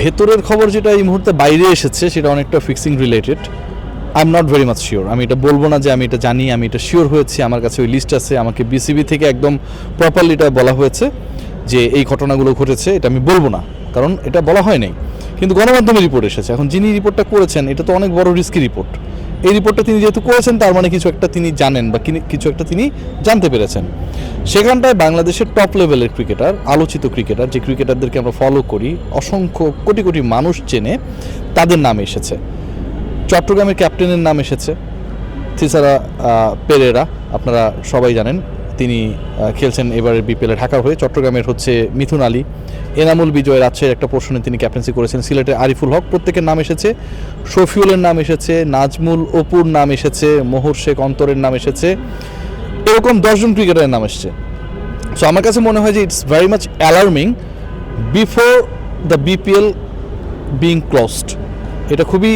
ভেতরের খবর যেটা এই মুহূর্তে বাইরে এসেছে, সেটা অনেকটা fixing related I am not very much sure আমি এটা বলব না যে আমি এটা জানি, আমি এটা শিওর হয়েছি, আমার কাছে ওই লিস্ট আছে, আমাকে বিসিবি থেকে একদম প্রপারলি এটা বলা হয়েছে যে এই ঘটনাগুলো ঘটেছে, এটা আমি বলব না, কারণ এটা বলা হয় নাই। কিন্তু গণমাধ্যমে রিপোর্ট এসেছে। এখন যিনি রিপোর্টটা করেছেন, এটা তো অনেক বড় রিস্কি রিপোর্ট এই রিপোর্টটা তিনি যেহেতু করেছেন, তার মানে কিছু একটা তিনি জানেন বা কিছু একটা তিনি জানতে পেরেছেন। সেখানটায় বাংলাদেশের টপ লেভেলের ক্রিকেটার আলোচিত ক্রিকেটার যে ক্রিকেটারদেরকে আমরা ফলো করি, অসংখ্য কোটি কোটি মানুষ চেনে, তাদের নাম এসেছে। চট্টগ্রামের ক্যাপ্টেনের নাম এসেছে থিসারা পেরেরা, আপনারা সবাই জানেন। তিনি খেলছেন এবারের বিপিএলে ঢাকার হয়ে চট্টগ্রামের হচ্ছে মিথুন আলী। এনামুল বিজয় রাজশাহীর একটা পোর্শনে তিনি ক্যাপ্টেন্সি করেছেন, সিলেটের আরিফুল হক। প্রত্যেকের নাম এসেছে, শফিউলের নাম এসেছে, নাজমুল অপুর নাম এসেছে, মোহর শেখ অন্তরের নাম এসেছে। এরকম দশজন ক্রিকেটারের নাম এসেছে। সো আমার কাছে মনে হয় যে it's very much alarming before the BPL being closed এটা খুবই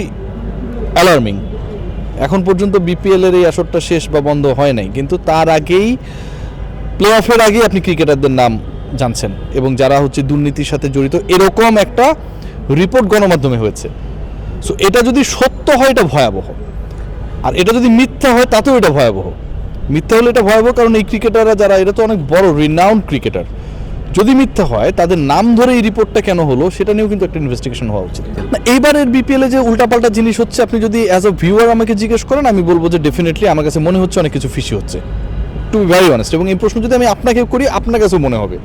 অ্যালার্মিং এখন পর্যন্ত বিপিএল এর এই আসরটা শেষ বা বন্ধ হয় নাই। কিন্তু তার আগেই প্লে অফের আগেই আপনি ক্রিকেটারদের নাম জানছেন এবং যারা হচ্ছে দুর্নীতির সাথে জড়িত, এরকম একটা রিপোর্ট গণমাধ্যমে হয়েছে। সো এটা যদি সত্য হয়, এটা ভয়াবহ। আর এটা যদি মিথ্যা হয়, তাতেও এটা ভয়াবহ। মিথ্যা হলে এটা ভয়াবহ, কারণ এই ক্রিকেটাররা যারা এটা তো অনেক বড় রিনাউন্ড ক্রিকেটার যদি মিথ্যা হয় তাদের নাম ধরে এই রিপোর্টটা কেন হলো সেটা নিয়েও কিন্তু একটা ইনভেস্টিগেশন হওয়া উচিত। না এইবারের বিপিএলে যে উল্টাপাল্টা জিনিস হচ্ছে আপনি যদি অ্যাজ আ ভিউয়ার আমাকে জিজ্ঞেস করেন আমি বলব যে ডেফিনেটলি আমার কাছে মনে হচ্ছে অনেক কিছু ফিসি হচ্ছে। টু বি ভেরি অনেস্ট এবং এই প্রশ্ন যদি আমি আপনাকে করি আপনার কাছেও মনে হবে।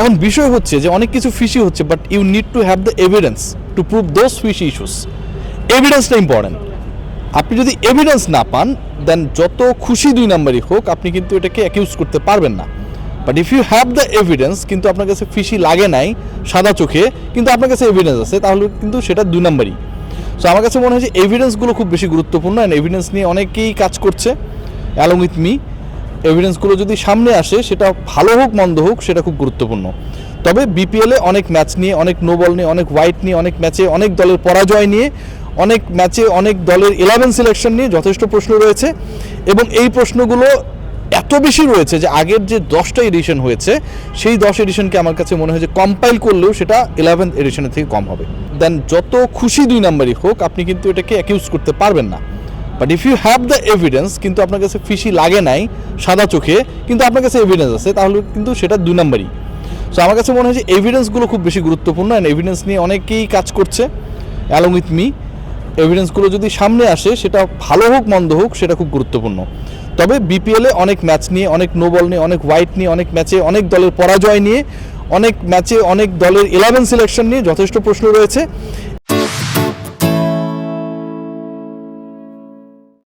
এখন বিষয় হচ্ছে যে অনেক কিছু ফিসি হচ্ছে but you need to have the evidence to prove those fishy issues এভিডেন্সটা important আপনি যদি এভিডেন্স না পান দেন যত খুশি দুই নাম্বারই হোক আপনি কিন্তু এটাকে অ্যাকিউজ করতে পারবেন না। But if you have the evidence কিন্তু আপনার কাছে ফিসি লাগে নাই, সাদা চোখে, কিন্তু আপনার কাছে এভিডেন্স আছে, তাহলে কিন্তু সেটা দুই নম্বরই। সো আমার কাছে মনে হয় যে এভিডেন্সগুলো খুব বেশি গুরুত্বপূর্ণ অ্যান্ড এভিডেন্স নিয়ে অনেকেই কাজ করছে অ্যালং উইথ মি এভিডেন্সগুলো যদি সামনে আসে, সেটা ভালো হোক, মন্দ হোক, সেটা খুব গুরুত্বপূর্ণ। তবে বিপিএলে অনেক ম্যাচ নিয়ে, অনেক নো বল নিয়ে, অনেক হোয়াইট নিয়ে, অনেক ম্যাচে অনেক দলের পরাজয় নিয়ে, অনেক ম্যাচে অনেক দলের ইলেভেন সিলেকশন নিয়ে যথেষ্ট প্রশ্ন রয়েছে। এবং এই প্রশ্নগুলো বেশি রয়েছে যে আগের যে দশটা এডিশন হয়েছে, সেই দশ এডিশনকে আমার কাছে মনে হয় যে কম্পাইল করলেও সেটা ইলেভেন্থ এডিশনের থেকে কম হবে। দেন যত খুশি দুই নাম্বারই হোক, আপনি কিন্তু এটাকে অ্যাকিউজ করতে পারবেন না। But if you have the evidence কিন্তু আপনার কাছে ফিসি লাগে নাই, সাদা চোখে, কিন্তু আপনার কাছে এভিডেন্স আছে, তাহলে কিন্তু সেটা দুই নাম্বারই। সো আমার কাছে মনে হয় যে এভিডেন্সগুলো খুব বেশি গুরুত্বপূর্ণ অ্যান্ড এভিডেন্স নিয়ে অনেকেই কাজ করছে অ্যালং উইথ মি এভিডেন্সগুলো যদি সামনে আসে, সেটা ভালো হোক, মন্দ হোক, সেটা খুব গুরুত্বপূর্ণ। তবে বিপিএলে অনেক ম্যাচ নিয়ে, অনেক নো বল নিয়ে, অনেক হোয়াইট নিয়ে, অনেক ম্যাচে অনেক দলের পরাজয় নিয়ে, অনেক ম্যাচে অনেক দলের ইলেভেন সিলেকশন নিয়ে যথেষ্ট প্রশ্ন রয়েছে।